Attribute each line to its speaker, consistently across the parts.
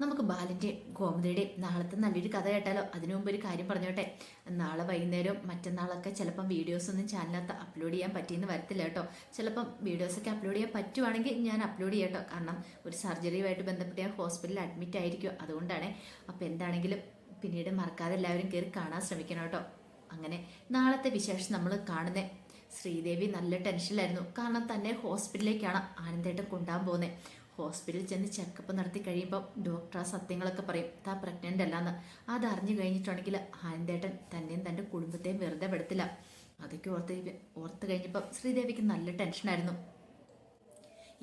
Speaker 1: നമുക്ക് ബാലന്റെ ഗോമതിയുടെ നാളത്തെ നല്ലൊരു കഥ കേട്ടാലോ? അതിനു മുമ്പ് ഒരു കാര്യം പറഞ്ഞോട്ടെ? നാളെ വൈകുന്നേരം മറ്റന്നാളൊക്കെ ചിലപ്പം വീഡിയോസ് ഒന്നും ചാനലിനകത്ത് അപ്ലോഡ് ചെയ്യാൻ പറ്റിയെന്ന് വരത്തില്ല കേട്ടോ. ചിലപ്പം വീഡിയോസൊക്കെ അപ്ലോഡ് ചെയ്യാൻ പറ്റുവാണെങ്കിൽ ഞാൻ അപ്ലോഡ് ചെയ്യാം കേട്ടോ. കാരണം ഒരു സർജറിയുമായിട്ട് ബന്ധപ്പെട്ട് ഞാൻ ഹോസ്പിറ്റലിൽ അഡ്മിറ്റ് ആയിരിക്കും. അതുകൊണ്ടാണ് അപ്പോൾ എന്താണെങ്കിലും പിന്നീട് മറക്കാതെ എല്ലാവരും കയറി കാണാൻ ശ്രമിക്കണം കേട്ടോ. അങ്ങനെ നാളത്തെ വിശേഷം നമ്മൾ കാണുന്നത് ശ്രീദേവി നല്ല ടെൻഷനിലായിരുന്നു കാരണം തന്നെ ഹോസ്പിറ്റലിലേക്കാണ് ആനന്ദേട്ടൻ കൊണ്ടുപോകാൻ പോകുന്നത് ഹോസ്പിറ്റലിൽ ചെന്ന് ചെക്കപ്പ് നടത്തി കഴിയുമ്പോൾ ഡോക്ടർ ആ സത്യങ്ങളൊക്കെ പറയും താ പ്രഗ്നന്റ് അല്ലാന്ന്. അത് അറിഞ്ഞു കഴിഞ്ഞിട്ടുണ്ടെങ്കിൽ ആനന്ദേട്ടൻ തന്നെയും തന്റെ കുടുംബത്തെയും വെറുതെ പെടുത്തില്ല അതൊക്കെ ഓർത്ത് ഓർത്ത് കഴിഞ്ഞപ്പോൾ ശ്രീദേവിക്ക് നല്ല ടെൻഷനായിരുന്നു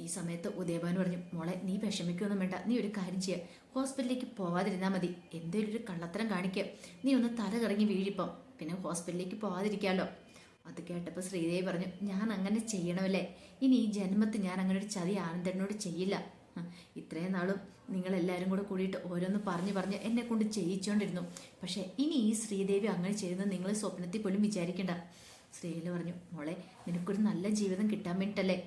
Speaker 1: ഈ സമയത്ത് ഉദയഭാൻ പറഞ്ഞു മോളെ നീ വിഷമിക്കൊന്നും വേണ്ട. നീ ഒരു കാര്യം ചെയ്യുക ഹോസ്പിറ്റലിലേക്ക് പോവാതിരുന്നാൽ മതി. എന്തേലും ഒരു കള്ളത്തരം കാണിക്കുക നീ ഒന്ന് തല കറങ്ങി വീഴിപ്പം. പിന്നെ ഹോസ്പിറ്റലിലേക്ക് പോവാതിരിക്കാമല്ലോ അത് കേട്ടപ്പോൾ ശ്രീദേവി പറഞ്ഞു ഞാൻ അങ്ങനെ ചെയ്യണമല്ലേ? ഇനി ഈ ജന്മത്തിൽ ഞാൻ അങ്ങനെ ഒരു ചതി ആനന്ദനോട് ചെയ്യില്ല. ഇത്രയും നാളും നിങ്ങളെല്ലാവരും കൂടെ കൂടിയിട്ട് ഓരോന്ന് പറഞ്ഞു പറഞ്ഞ് എന്നെ കൊണ്ട് ചെയ്യിച്ചുകൊണ്ടിരുന്നു പക്ഷേ ഇനി ഈ ശ്രീദേവി അങ്ങനെ ചെയ്യുന്നത് നിങ്ങൾ സ്വപ്നത്തിൽ പോലും വിചാരിക്കണ്ട. ശ്രീല പറഞ്ഞു മോളെ നിനക്കൊരു നല്ല ജീവിതം കിട്ടാൻ വേണ്ടിട്ടല്ലേ?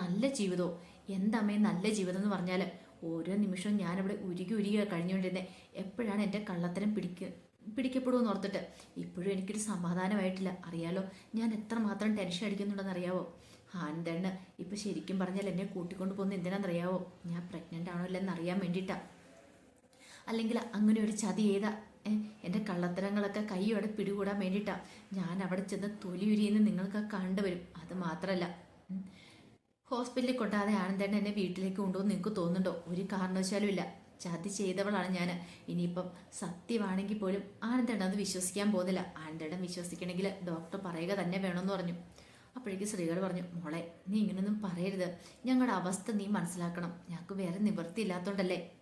Speaker 1: നല്ല ജീവിതമോ എന്താമേ നല്ല ജീവിതം എന്ന് പറഞ്ഞാൽ ഓരോ നിമിഷവും ഞാനിവിടെ ഉരുകി ഉരുകി കഴിഞ്ഞുകൊണ്ടിരുന്നത് എപ്പോഴാണ് എന്റെ കള്ളത്തരം പിടിക്കുക പിടിക്കപ്പെടുമെന്ന് ഓർത്തിട്ട്. ഇപ്പോഴും എനിക്കൊരു സമാധാനമായിട്ടില്ല. അറിയാലോ ഞാൻ എത്രമാത്രം ടെൻഷൻ അടിക്കുന്നുണ്ടെന്ന് അറിയാവോ? ആനന്ദണ്ണ് ഇപ്പം ശരിക്കും പറഞ്ഞാൽ എന്നെ കൂട്ടിക്കൊണ്ട് പോകുന്ന എന്തിനാണെന്നറിയാവോ? ഞാൻ പ്രഗ്നന്റ് ആണോ ഇല്ലെന്ന് അറിയാൻ വേണ്ടിയിട്ടാണ് അല്ലെങ്കിൽ അങ്ങനെ ഒരു ചതി ചെയ്താ എന്റെ കള്ളത്തരങ്ങളൊക്കെ കൈയോടെ പിടികൂടാൻ വേണ്ടിയിട്ടാണ് ഞാൻ അവിടെ ചെന്ന് തൊലി ഉരിയെന്ന് നിങ്ങൾക്ക് കണ്ടുവരും അത് മാത്രമല്ല ഹോസ്പിറ്റലിൽ കൊണ്ടാതെ ആനന്ദേട്ടൻ എന്നെ വീട്ടിലേക്ക് കൊണ്ടുപോകും നിങ്ങൾക്ക് തോന്നുന്നുണ്ടോ? ഒരു കാരണവശാലും ഇല്ല. ചതി ചെയ്തവളാണ് ഞാൻ ഇനിയിപ്പം സത്യമാണെങ്കിൽ പോലും ആനന്ദേട്ടൻ അത് വിശ്വസിക്കാൻ പോകുന്നില്ല. ആനന്ദേട്ടൻ വിശ്വസിക്കണമെങ്കിൽ ഡോക്ടർ പറയുക തന്നെ വേണമെന്ന് പറഞ്ഞു. അപ്പോഴേക്ക് സ്ത്രീകൾ പറഞ്ഞു മോളെ നീ ഇങ്ങനൊന്നും പറയരുത്. ഞങ്ങളുടെ അവസ്ഥ നീ മനസ്സിലാക്കണം. ഞങ്ങൾക്ക് വേറെ നിവൃത്തി ഉം.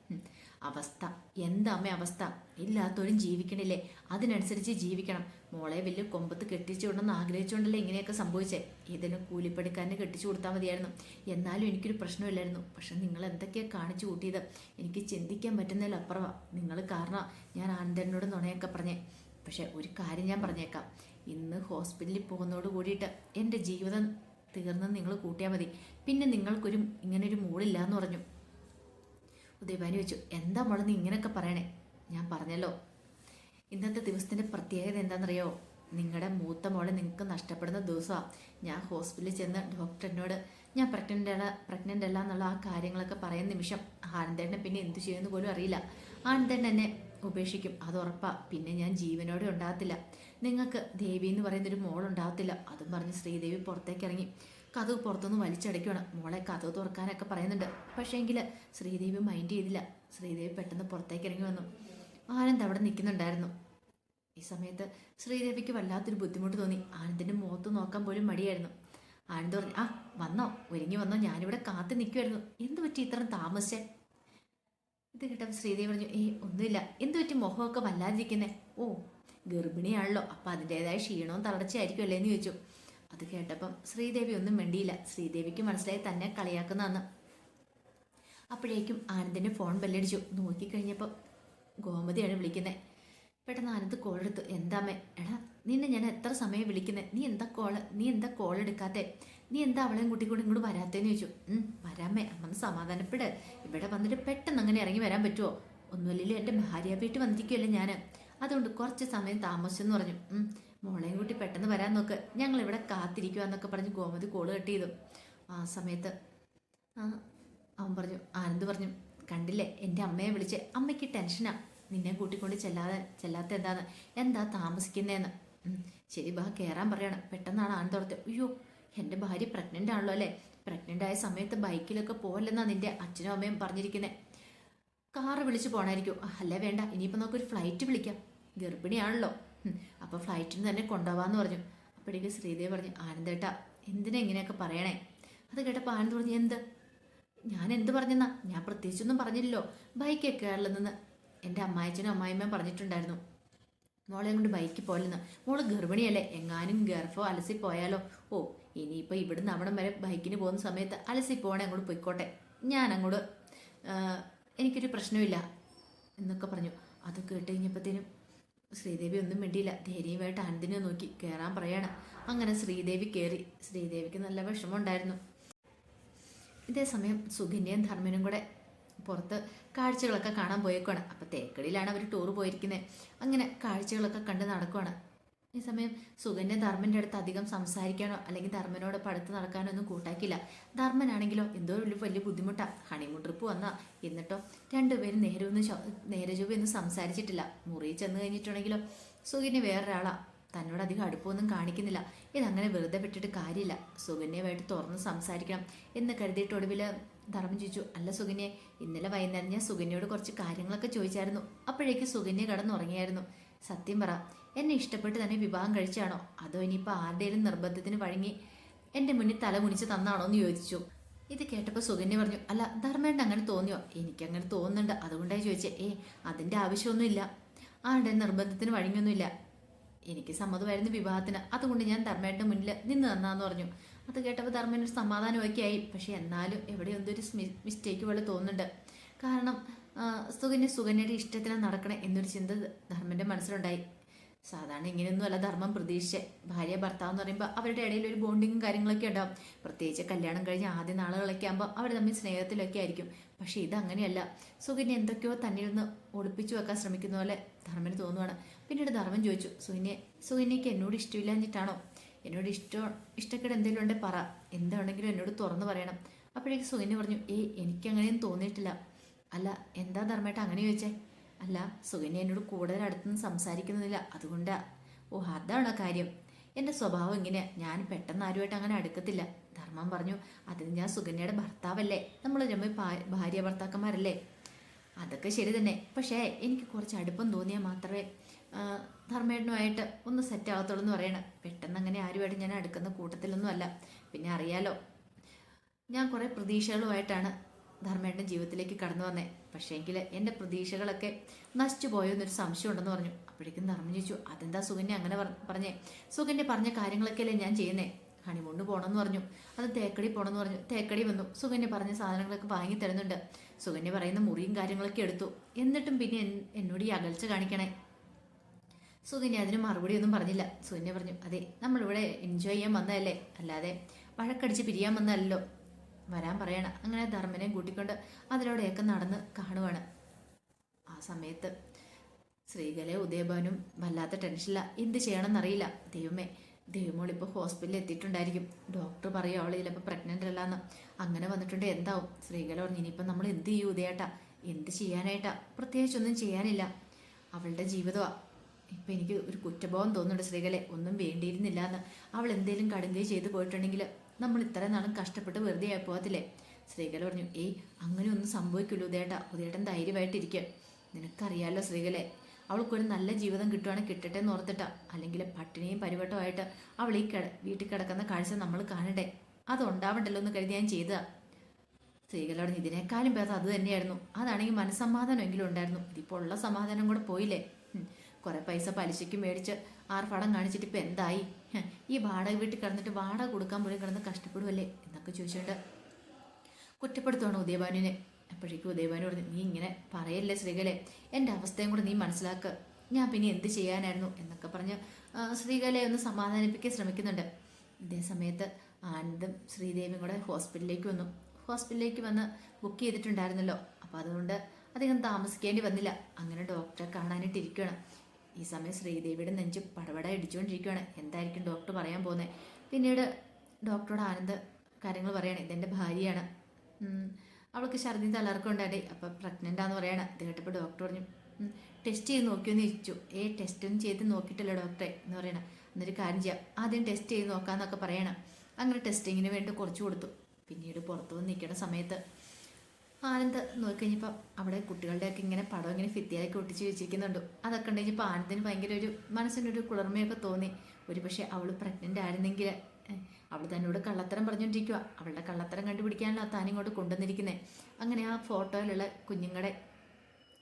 Speaker 1: അവസ്ഥ. എന്താ അമ്മ അവസ്ഥ? ഇല്ലാത്തവരും ജീവിക്കണില്ലേ? അതിനനുസരിച്ച് ജീവിക്കണം. മോളെ വലിയ കൊമ്പത്ത് കെട്ടിച്ചു വിടണമെന്ന് ആഗ്രഹിച്ചുകൊണ്ടല്ലേ ഇങ്ങനെയൊക്കെ സംഭവിച്ചേ? ഏതെങ്കിലും കൂലിപ്പടിക്കാരന് കെട്ടിച്ചു കൊടുത്താൽ മതിയായിരുന്നു. എന്നാലും എനിക്കൊരു പ്രശ്നമില്ലായിരുന്നു. പക്ഷെ നിങ്ങൾ എന്തൊക്കെയാണ് കാണിച്ചു കൂട്ടിയത്? എനിക്ക് ചിന്തിക്കാൻ പറ്റുന്നതിലപ്പുറമാണ് നിങ്ങൾ കാരണം ഞാൻ ആനന്ദനോട് നുണയൊക്കെ പറഞ്ഞേ. പക്ഷെ ഒരു കാര്യം ഞാൻ പറഞ്ഞേക്കാം. ഇന്ന് ഹോസ്പിറ്റലിൽ പോകുന്നതോട് കൂടിയിട്ട് എന്റെ ജീവിതം തീർന്നെന്ന് നിങ്ങൾ കൂട്ടിയാൽ മതി. പിന്നെ നിങ്ങൾക്കൊരു ഇങ്ങനൊരു മൂടില്ല എന്ന് പറഞ്ഞു. ഉദയഭാനി വെച്ചു എന്താ മോളെ നീ ഇങ്ങനെയൊക്കെ പറയണേ? ഞാൻ പറഞ്ഞല്ലോ. ഇന്നത്തെ ദിവസത്തിന്റെ പ്രത്യേകത എന്താണെന്നറിയോ നിങ്ങളുടെ മൂത്ത മോളെ നിങ്ങൾക്ക് നഷ്ടപ്പെടുന്ന ദിവസമാണ് ഞാൻ ഹോസ്പിറ്റലിൽ ചെന്ന് ഡോക്ടറിനോട് ഞാൻ പ്രഗ്നന്റ് അല്ല പ്രഗ്നന്റ് അല്ല എന്നുള്ള ആ കാര്യങ്ങളൊക്കെ പറയുന്ന നിമിഷം ആനന്ദേട്ടനെ പിന്നെ എന്തു ചെയ്യുമെന്ന് പോലും അറിയില്ല. ആനന്ദേട്ടൻ എന്നെ ഉപേക്ഷിക്കും അത് ഉറപ്പാ. പിന്നെ ഞാൻ ജീവനോടെ ഉണ്ടാകത്തില്ല. നിങ്ങൾക്ക് ദേവി എന്ന് പറയുന്നൊരു മോൾ ഉണ്ടാകത്തില്ല അതും പറഞ്ഞ് ശ്രീദേവി പുറത്തേക്ക് ഇറങ്ങി. കഥവ് പുറത്തുനിന്ന് വലിച്ചടയ്ക്കുകയാണ് മോളെ കഥവ് തുറക്കാനൊക്കെ പറയുന്നുണ്ട്. പക്ഷേ പക്ഷേങ്കിൽ ശ്രീദേവി മൈൻഡ് ചെയ്തില്ല. ശ്രീദേവി പെട്ടെന്ന് പുറത്തേക്ക് ഇറങ്ങി വന്നു. ആനന്ദ് അവിടെ നിൽക്കുന്നുണ്ടായിരുന്നു. ഈ സമയത്ത് ശ്രീദേവിക്ക് വല്ലാത്തൊരു ബുദ്ധിമുട്ട് തോന്നി. ആനന്ദിന്റെ മുഖത്ത് നോക്കാൻ പോലും മടിയായിരുന്നു. ആനന്ദ് പറഞ്ഞു ആ വന്നോ. ഒരുങ്ങി വന്നോ. ഞാനിവിടെ കാത്തു നിൽക്കുമായിരുന്നു എന്ത് പറ്റി ഇത്ര താമസിച്ചേ? ഇത് കേട്ടപ്പോൾ ശ്രീദേവി പറഞ്ഞു ഏയ് ഒന്നുമില്ല. എന്ത് പറ്റി? മുഖമൊക്കെ വല്ലാതിരിക്കുന്നേ. ഓ ഗർഭിണിയാണല്ലോ. അപ്പം അതിന്റെതായ ക്ഷീണവും തളർച്ചയായിരിക്കും അല്ലേ എന്ന് ചോദിച്ചു. അത് കേട്ടപ്പം ശ്രീദേവി ഒന്നും മിണ്ടിയില്ല. ശ്രീദേവിക്ക് മനസ്സിലായി തന്നെ കളിയാക്കുന്നതെന്ന്. അപ്പോഴേക്കും ആനന്ദിന്റെ ഫോൺ ബെല്ലടിച്ചു. നോക്കിക്കഴിഞ്ഞപ്പോൾ ഗോമതിയാണ് വിളിക്കുന്നത് പെട്ടെന്ന് ആനന്ദ് കോൾ എടുത്തു എന്താമേ എടാ നിന്നെ ഞാൻ എത്ര സമയം വിളിക്കുന്നത് നീ എന്താ കോൾ? നീ എന്താ കോൾ എടുക്കാത്തെ? നീ എന്താ അവളെയും കൂട്ടിക്കൊണ്ട് ഇങ്ങോട്ട് വരാത്തേന്ന് ചോദിച്ചു. വരാമേ അമ്മ സമാധാനപ്പെട്. ഇവിടെ വന്നിട്ട് പെട്ടെന്ന് അങ്ങനെ ഇറങ്ങി വരാൻ പറ്റുമോ ഒന്നുമില്ലല്ലോ എന്റെ ഭാര്യ വീട്ടിൽ വന്നിരിക്കുമല്ലോ ഞാൻ അതുകൊണ്ട് കുറച്ച് സമയം താമസിച്ചെന്ന് പറഞ്ഞു. മോളെയും കൂട്ടി പെട്ടെന്ന് വരാൻ നോക്ക്. ഞങ്ങൾ ഇവിടെ കാത്തിരിക്കുക എന്നൊക്കെ പറഞ്ഞ് ഗോമതി കോൾ കട്ട് ചെയ്തു. ആ സമയത്ത് അവൻ പറഞ്ഞു ആനന്ദ് പറഞ്ഞു കണ്ടില്ലേ എന്റെ അമ്മയെ വിളിച്ച് അമ്മയ്ക്ക് ടെൻഷനാ. നിന്നെ കൂട്ടിക്കൊണ്ട് ചെല്ലാതെ ചെല്ലാത്ത എന്താന്ന്? എന്താ താമസിക്കുന്നതെന്ന് ശരി ബാ കയറാൻ പറയണം. പെട്ടെന്നാണ് ആനന്ദ് ഓർത്ത് അയ്യോ എന്റെ ഭാര്യ പ്രഗ്നന്റ് ആണല്ലോ അല്ലേ? പ്രഗ്നന്റ് ആയ സമയത്ത് ബൈക്കിലൊക്കെ പോകല്ലെന്നാണ് നിന്റെ അച്ഛനും അമ്മയും പറഞ്ഞിരിക്കുന്നത് കാറ് വിളിച്ച് പോണായിരിക്കും. അല്ലേ വേണ്ട ഇനിയിപ്പോൾ നമുക്കൊരു ഫ്ലൈറ്റ് വിളിക്കാം. ഗർഭിണിയാണല്ലോ. അപ്പോൾ ഫ്ലൈറ്റിന് തന്നെ കൊണ്ടുപോകാമെന്ന് പറഞ്ഞു. അപ്പോഴേക്ക് ശ്രീദേവി പറഞ്ഞു ആനന്ദേട്ടാ എന്തിനാ ഇങ്ങനെയൊക്കെ പറയണേ? അത് കേട്ടപ്പോൾ ആനന്ദ് പറഞ്ഞു എന്ത്? ഞാൻ എന്ത് പറഞ്ഞെന്നാ? ഞാൻ പ്രത്യേകിച്ചൊന്നും പറഞ്ഞില്ലല്ലോ. ബൈക്ക് കയറിൽ നിന്ന്. എന്റെ അമ്മായച്ചനും അമ്മായിമ്മയും പറഞ്ഞിട്ടുണ്ടായിരുന്നു. മോളെ കൊണ്ട് ബൈക്കിൽ പോലെന്ന് മോൾ ഗർഭിണിയല്ലേ. എങ്ങാനും ഗർഭോ അലസി പോയാലോ? ഓ ഇനിയിപ്പോൾ ഇവിടുന്ന് അവിടം വരെ ബൈക്കിന് പോകുന്ന സമയത്ത് അലസി പോകണേ അങ്ങോട്ട് പോയിക്കോട്ടെ. ഞാൻ അങ്ങോട്ട് എനിക്കൊരു പ്രശ്നമില്ല എന്നൊക്കെ പറഞ്ഞു. അത് കേട്ട് കഴിഞ്ഞപ്പോഴത്തേനും ശ്രീദേവി ഒന്നും വേണ്ടിയില്ല ധൈര്യമായിട്ട് ആനന്ദിനെ നോക്കി കയറാൻ പറയാണ്. അങ്ങനെ ശ്രീദേവി കയറി ശ്രീദേവിക്ക് നല്ല വിഷമമുണ്ടായിരുന്നു. ഇതേ സമയം സുഖിന്റെയും ധർമ്മനും കൂടെ പുറത്ത് കാഴ്ചകളൊക്കെ കാണാൻ പോയേക്കുവാണ്. അപ്പം തേക്കടിയിലാണ് അവർ ടൂർ പോയിരിക്കുന്നത് അങ്ങനെ കാഴ്ചകളൊക്കെ കണ്ട് നടക്കുവാണ്. ഈ സമയം സുകന്യ ധർമ്മന്റെ അടുത്ത് അധികം സംസാരിക്കാനോ അല്ലെങ്കിൽ ധർമ്മനോട് അടുത്ത് നടക്കാനോ ഒന്നും കൂട്ടാക്കില്ല ധർമ്മനാണെങ്കിലോ എന്തോ ഒരു വലിയ ബുദ്ധിമുട്ടാണ് ഹണിമൂൺ ട്രിപ്പ് വന്നാ. എന്നിട്ടോ രണ്ടുപേരും നേരെ ഒന്ന് ശ- നേരെ ഒന്നും സംസാരിച്ചിട്ടില്ല. മുറിയിൽ ചെന്ന് കഴിഞ്ഞിട്ടുണ്ടെങ്കിലോ സുകന്യ വേറൊരാളാ. തന്നോട് അധികം അടുപ്പമൊന്നും കാണിക്കുന്നില്ല. ഇതങ്ങനെ വെറുതെ പെട്ടിട്ട് കാര്യമില്ല. സുകന്യയുമായിട്ട് തുറന്ന് സംസാരിക്കണം എന്ന് കരുതിയിട്ട് ഒടുവിൽ ധർമ്മം ചോദിച്ചു അല്ല സുകന്യെ ഇന്നലെ വൈകുന്നേരം ഞാൻ സുകന്യയോട് കുറച്ച് കാര്യങ്ങളൊക്കെ ചോദിച്ചായിരുന്നു. അപ്പോഴേക്ക് സുകന്യ കടന്നുറങ്ങിയായിരുന്നു. സത്യം പറ എന്നെ ഇഷ്ടപ്പെട്ട് തന്നെ വിവാഹം കഴിച്ചാണോ? അതോ ഇനിയിപ്പോൾ ആരുടെയും നിർബന്ധത്തിന് വഴങ്ങി എന്റെ മുന്നിൽ തല കുനിച്ച് തന്നാണോ എന്ന് ചോദിച്ചു. ഇത് കേട്ടപ്പോൾ സുകന്യ പറഞ്ഞു അല്ല ധർമ്മേണ്ട അങ്ങനെ തോന്നിയോ? എനിക്കങ്ങനെ തോന്നുന്നുണ്ട്. അതുകൊണ്ടായി ചോദിച്ചേ. ഏ അതിന്റെ ആവശ്യമൊന്നുമില്ല. ആരുടെ നിർബന്ധത്തിന് വഴങ്ങിയൊന്നുമില്ല. എനിക്ക് സമ്മതമായിരുന്നു വിവാഹത്തിന്. അതുകൊണ്ട് ഞാൻ ധർമ്മേട്ടന്റെ മുന്നിൽ നിന്ന് തന്നാന്ന് പറഞ്ഞു. അത് കേട്ടപ്പോൾ ധർമ്മന് ഒരു സമാധാനമൊക്കെ ആയി. പക്ഷെ എന്നാലും എവിടെ എന്തൊരു മിസ്റ്റേക്ക് പോലെ തോന്നുന്നുണ്ട്. കാരണം സുഗന്യ സുകന്യ സുകന്യയുടെ ഇഷ്ടത്തിന് നടക്കണേ എന്നൊരു ചിന്ത ധർമ്മന്റെ മനസ്സിലുണ്ടായി. സാധാരണ ഇങ്ങനെയൊന്നുമല്ല ധർമ്മം പ്രതീക്ഷിച്ച് ഭാര്യ ഭർത്താവ് എന്ന് പറയുമ്പോൾ അവരുടെ ഇടയിൽ ഒരു ബോണ്ടിങ്ങും കാര്യങ്ങളൊക്കെ ഉണ്ടാവും. പ്രത്യേകിച്ച് കല്യാണം കഴിഞ്ഞ് ആദ്യ നാളുകളൊക്കെ ആകുമ്പോൾ അവർ തമ്മിൽ സ്നേഹത്തിലൊക്കെ ആയിരിക്കും. പക്ഷേ ഇതങ്ങനെയല്ല സുകന്യ എന്തൊക്കെയോ തന്നിൽ നിന്ന് ഒളിപ്പിച്ചു വെക്കാൻ ശ്രമിക്കുന്ന പോലെ ധർമ്മന് തോന്നുവാണ്. പിന്നീട് ധർമ്മൻ ചോദിച്ചു സുകന്യ സുകന്യക്ക് എന്നോട് ഇഷ്ടമില്ല എന്നിട്ടാണോ? എന്നോട് ഇഷ്ടം ഇഷ്ടക്കേട് എന്തെങ്കിലും ഉണ്ടെങ്കിൽ പറ. എന്താണെങ്കിലും എന്നോട് തുറന്നു പറയണം. അപ്പോഴേക്ക് സുകന്യ പറഞ്ഞു ഏയ് എനിക്കങ്ങനെയൊന്നും തോന്നിയിട്ടില്ല. അല്ല എന്താ ധർമ്മേട്ട അങ്ങനെ ചോദിച്ചേ? അല്ല സുകന്യ എന്നോട് കൂടുതൽ അടുത്തുനിന്ന് സംസാരിക്കുന്നില്ല അതുകൊണ്ടാ. ഓ അതാണോ കാര്യം. എന്റെ സ്വഭാവം ഇങ്ങനെ. ഞാൻ പെട്ടെന്ന് ആരുമായിട്ട് അങ്ങനെ അടുക്കത്തില്ല. ധർമ്മം പറഞ്ഞു അതിന് ഞാൻ സുകന്യയുടെ ഭർത്താവല്ലേ? നമ്മൾ രമ്മ ഭാര്യ ഭർത്താക്കന്മാരല്ലേ? അതൊക്കെ ശരി തന്നെ. പക്ഷേ എനിക്ക് കുറച്ച് അടുപ്പം തോന്നിയാൽ മാത്രമേ ധർമ്മേട്ടനുമായിട്ട് ഒന്ന് സെറ്റ് ആകത്തുള്ളൂ എന്ന് പറയണം. പെട്ടെന്ന് അങ്ങനെ ആരുമായിട്ട് ഞാൻ അടുക്കുന്ന കൂട്ടത്തിലൊന്നും അല്ല. പിന്നെ അറിയാലോ ഞാൻ കുറേ പ്രതീക്ഷകളുമായിട്ടാണ് ധർമ്മേട്ടൻ ജീവിതത്തിലേക്ക് കടന്നു വന്നേ. പക്ഷേങ്കിൽ എന്റെ പ്രതീക്ഷകളൊക്കെ നശിച്ചു പോയോ എന്നൊരു സംശയം ഉണ്ടെന്ന് പറഞ്ഞു. അപ്പോഴേക്കും ധർമ്മം ചോദിച്ചു അതെന്താ സുകന്യ അങ്ങനെ പറ- പറഞ്ഞേ? സുകന്യ പറഞ്ഞ കാര്യങ്ങളൊക്കെയല്ലേ ഞാൻ ചെയ്യുന്നേ? ഹണിമൂണ് പോകണമെന്ന് പറഞ്ഞു. അത് തേക്കടി പോകണമെന്ന് പറഞ്ഞു. തേക്കടി വന്നു. സുകന്യ പറഞ്ഞ സാധനങ്ങളൊക്കെ വാങ്ങി തരുന്നുണ്ട്. സുകന്യ പറയുന്ന മുറിയും കാര്യങ്ങളൊക്കെ എടുത്തു. എന്നിട്ടും പിന്നെ എന്നോട് ഈ അകൽച്ച കാണിക്കണേ. സുകന്യ അതിന് മറുപടി ഒന്നും പറഞ്ഞില്ല. സുകന്യ പറഞ്ഞു അതെ നമ്മളിവിടെ എൻജോയ് ചെയ്യാൻ വന്നതല്ലേ? അല്ലാതെ വഴക്കടിച്ച് പിരിയാൻ വന്നതല്ലോ വരാൻ പറയണം. അങ്ങനെ ധർമ്മനെയും കൂട്ടിക്കൊണ്ട് അതിലൂടെയൊക്കെ നടന്ന് കാണുവാണ്. ആ സമയത്ത് സ്ത്രീകളെ ഉദയഭവനും വല്ലാത്ത ടെൻഷനില്ല എന്ത് ചെയ്യണമെന്നറിയില്ല. ദൈവമേ ദൈവമോൾ ഇപ്പോൾ ഹോസ്പിറ്റലിൽ എത്തിയിട്ടുണ്ടായിരിക്കും. ഡോക്ടർ പറയും അവൾ ചിലപ്പോൾ പ്രഗ്നന്റ് അല്ലാന്ന്. അങ്ങനെ വന്നിട്ടുണ്ട്. എന്താവും? സ്ത്രീകളെ പറഞ്ഞു ഇനിയിപ്പം നമ്മൾ എന്ത് ചെയ്യും ഉദയേട്ടാ? എന്ത് ചെയ്യാനായിട്ടാ? പ്രത്യേകിച്ചൊന്നും ചെയ്യാനില്ല. അവളുടെ ജീവിതമാണ് ഇപ്പം എനിക്ക് ഒരു കുറ്റബോധം തോന്നുന്നുണ്ട് സ്ത്രീകളെ ഒന്നും വേണ്ടിയിരുന്നില്ല എന്ന് അവൾ എന്തെങ്കിലും കടുങ്കൈ ചെയ്തു പോയിട്ടുണ്ടെങ്കിൽ നമ്മൾ ഇത്ര നാളും കഷ്ടപ്പെട്ട് വെറുതെ ആയി പോകത്തില്ലേ ശ്രീകല പറഞ്ഞു ഏയ് അങ്ങനെ ഒന്നും സംഭവിക്കില്ല ഉദയേട്ടാ. ഉദയേട്ടൻ ധൈര്യമായിട്ടിരിക്കുക നിനക്കറിയാലോ ശ്രീകലെ അവൾക്കൊരു നല്ല ജീവിതം കിട്ടുവാണെങ്കിൽ കിട്ടട്ടെ എന്ന് ഓർത്തിട്ടാ. അല്ലെങ്കിൽ പട്ടിണിയും പരിവട്ടമായിട്ട് അവൾ ഈ കിട വീട്ടിൽ കിടക്കുന്ന കാഴ്ച നമ്മൾ കാണട്ടെ. അതുണ്ടാവണ്ടല്ലോ എന്ന് കരുതി ഞാൻ ചെയ്തതാ. സ്ത്രീകളോട് ഇതിനേക്കാളും ഭേദം അത് തന്നെയായിരുന്നു. അതാണെങ്കിൽ മനസ്സമാധാനമെങ്കിലും ഉണ്ടായിരുന്നു. ഇതിപ്പോൾ ഉള്ള സമാധാനം കൂടെ പോയില്ലേ? കുറെ പൈസ പലിശയ്ക്ക് മേടിച്ച് ആർഭാടം കാണിച്ചിട്ട് ഇപ്പം എന്തായി? ഈ വാടക വീട്ടിൽ കിടന്നിട്ട് വാടക കൊടുക്കാൻ പോലും കിടന്ന് കഷ്ടപ്പെടുമല്ലേ എന്നൊക്കെ ചോദിച്ചുകൊണ്ട് കുറ്റപ്പെടുത്തുവാണ് ഉദയഭാനുവിനെ. അപ്പോഴേക്കും ഉദയഭാനു പറഞ്ഞു നീ ഇങ്ങനെ പറയല്ലേ ശ്രീകലെ? എന്റെ അവസ്ഥയും കൂടെ നീ മനസ്സിലാക്കുക ഞാൻ പിന്നെ എന്ത് ചെയ്യാനായിരുന്നു? എന്നൊക്കെ പറഞ്ഞ് ശ്രീകലയെ ഒന്ന് സമാധാനിപ്പിക്കാൻ ശ്രമിക്കുന്നുണ്ട്. ഇതേ സമയത്ത് ആനന്ദം ശ്രീദേവിയും കൂടെ ഹോസ്പിറ്റലിലേക്ക് വന്നു. ഹോസ്പിറ്റലിലേക്ക് വന്ന് ബുക്ക് ചെയ്തിട്ടുണ്ടായിരുന്നല്ലോ. അപ്പോൾ അതുകൊണ്ട് അധികം താമസിക്കേണ്ടി വന്നില്ല. അങ്ങനെ ഡോക്ടറെ കാണാനായിട്ട് ഇരിക്കുകയാണ് ഈ സമയം ശ്രീദേവിയുടെ നെഞ്ച് പടപട ഇടിച്ചുകൊണ്ടിരിക്കുകയാണ്. എന്തായിരിക്കും ഡോക്ടർ പറയാൻ പോകുന്നത് പിന്നീട് ഡോക്ടറോട് ആനന്ദ് കാര്യങ്ങൾ പറയാണ്. ഇതെന്റെ ഭാര്യയാണ്. അവൾക്ക് ഛർദി തലർക്കം ഉണ്ടായി അപ്പം പ്രഗ്നന്റ് പറയാണ്. ഇത് കേട്ടപ്പോൾ ഡോക്ടർ പറഞ്ഞു ടെസ്റ്റ് ചെയ്ത് നോക്കിയെന്ന് ചോദിച്ചു. ഏ ടെസ്റ്റ് ഒന്നും ചെയ്ത് നോക്കിയിട്ടില്ല ഡോക്ടറെ എന്ന് പറയണം. എന്നൊരു കാര്യം ചെയ്യാം. ആദ്യം ടെസ്റ്റ് ചെയ്ത് നോക്കാമെന്നൊക്കെ പറയണം. അങ്ങനെ ടെസ്റ്റിങ്ങിന് വേണ്ടി കുറച്ച് കൊടുത്തു. പിന്നീട് പുറത്തു വന്ന് നിൽക്കുന്ന സമയത്ത് ആനന്ദ് നോക്കിക്കഴിഞ്ഞപ്പോൾ അവിടെ കുട്ടികളുടെയൊക്കെ ഇങ്ങനെ പടം ഇങ്ങനെ ഭിത്തിയിലൊക്കെ ഒട്ടിച്ച് വെച്ചിരിക്കുന്നുണ്ട്. അതൊക്കെ ഉണ്ടെങ്കിൽ ആനന്ദിന് ഭയങ്കര ഒരു മനസ്സിനൊരു കുളിർമയൊക്കെ തോന്നി. ഒരു പക്ഷേ അവൾ പ്രഗ്നന്റ് ആയിരുന്നെങ്കിൽ അവൾ തന്നോട് കള്ളത്തരം പറഞ്ഞുകൊണ്ടിരിക്കുക അവളുടെ കള്ളത്തരം കണ്ടുപിടിക്കാനുള്ള താൻ ഇങ്ങോട്ട് കൊണ്ടുവന്നിരിക്കുന്നത് അങ്ങനെ ആ ഫോട്ടോയിലുള്ള കുഞ്ഞുങ്ങളുടെ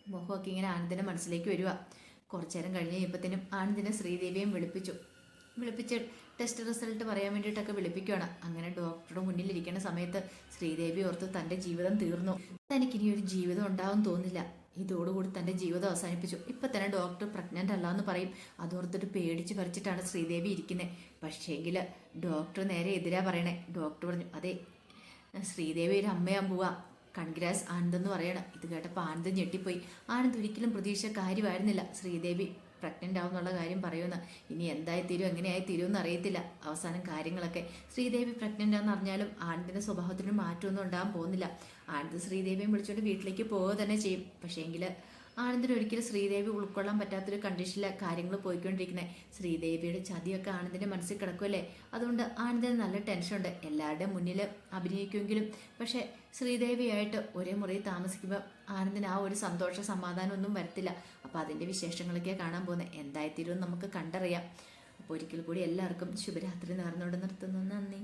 Speaker 1: മുഖമൊക്കെ ഇങ്ങനെ ആനന്ദിന്റെ മനസ്സിലേക്ക് വരിക കുറച്ചു നേരം കഴിഞ്ഞ് കഴിയുമ്പോഴത്തേനും ആനന്ദിനെ ശ്രീദേവിയും വിളിപ്പിച്ചു. വിളിപ്പിച്ച് ടെസ്റ്റ് റിസൾട്ട് പറയാൻ വേണ്ടിയിട്ടൊക്കെ വിളിപ്പിക്കുകയാണ് അങ്ങനെ ഡോക്ടറുടെ മുന്നിലിരിക്കുന്ന സമയത്ത് ശ്രീദേവി ഓർത്ത് തന്റെ ജീവിതം തീർന്നു. തനിക്കിനി ഒരു ജീവിതം ഉണ്ടാവും തോന്നില്ല. ഇതോടുകൂടി തന്റെ ജീവിതം അവസാനിപ്പിച്ചു. ഇപ്പം തന്നെ ഡോക്ടർ പ്രഗ്നന്റ് അല്ല എന്ന് പറയും. അതോർത്തിട്ട് പേടിച്ച് പറിച്ചിട്ടാണ് ശ്രീദേവി ഇരിക്കുന്നത് പക്ഷേങ്കിൽ ഡോക്ടർ നേരെ എതിരാ പറയണേ. ഡോക്ടർ പറഞ്ഞു അതെ ശ്രീദേവി ഒരു അമ്മയാൻ പോവാ. കൺഗ്രാസ് ആനന്ദെന്ന് പറയണം. ഇത് കേട്ടപ്പോൾ ആനന്ദ് ഞെട്ടിപ്പോയി. ആനന്ദ് ഒരിക്കലും പ്രതീക്ഷ കാര്യമായിരുന്നില്ല. ശ്രീദേവി പ്രഗ്നന്റ് ആവുന്നുള്ള കാര്യം പറയുമെന്ന് ഇനി എന്തായി തീരും എങ്ങനെയായി തീരും എന്ന് അറിയത്തില്ല. അവസാനം കാര്യങ്ങളൊക്കെ. ശ്രീദേവി പ്രഗ്നന്റ് ആണെന്ന് അറിഞ്ഞാലും ആനന്ദിന്റെ സ്വഭാവത്തിന് മാറ്റമൊന്നും ഉണ്ടാകാൻ പോകുന്നില്ല. ആനന്ദ് ശ്രീദേവിയും വിളിച്ചുകൊണ്ട് വീട്ടിലേക്ക് പോവുക തന്നെ ചെയ്യും. പക്ഷേ പക്ഷേങ്കിൽ ആനന്ദിന് ഒരിക്കലും ശ്രീദേവി ഉൾക്കൊള്ളാൻ പറ്റാത്തൊരു കണ്ടീഷനിലെ കാര്യങ്ങൾ പോയിക്കൊണ്ടിരിക്കുന്നത് ശ്രീദേവിയുടെ ചതിയൊക്കെ ആനന്ദിന്റെ മനസ്സിൽ കിടക്കുമല്ലേ അതുകൊണ്ട് ആനന്ദിന് നല്ല ടെൻഷനുണ്ട് എല്ലാവരുടെയും മുന്നിൽ അഭിനയിക്കുമെങ്കിലും. പക്ഷേ ശ്രീദേവിയായിട്ട് ഒരേ മുറി താമസിക്കുമ്പോൾ ആനന്ദിന് ആ ഒരു സന്തോഷ സമാധാനം ഒന്നും വരത്തില്ല. അപ്പോൾ അതിന്റെ വിശേഷങ്ങളൊക്കെ കാണാൻ പോകുന്നത് എന്തായിത്തീരും നമുക്ക് കണ്ടറിയാം. അപ്പോൾ ഒരിക്കൽ കൂടി എല്ലാവർക്കും ശുഭരാത്രി നേർന്നുകൊണ്ട് നിർത്തുന്നു. നന്ദി.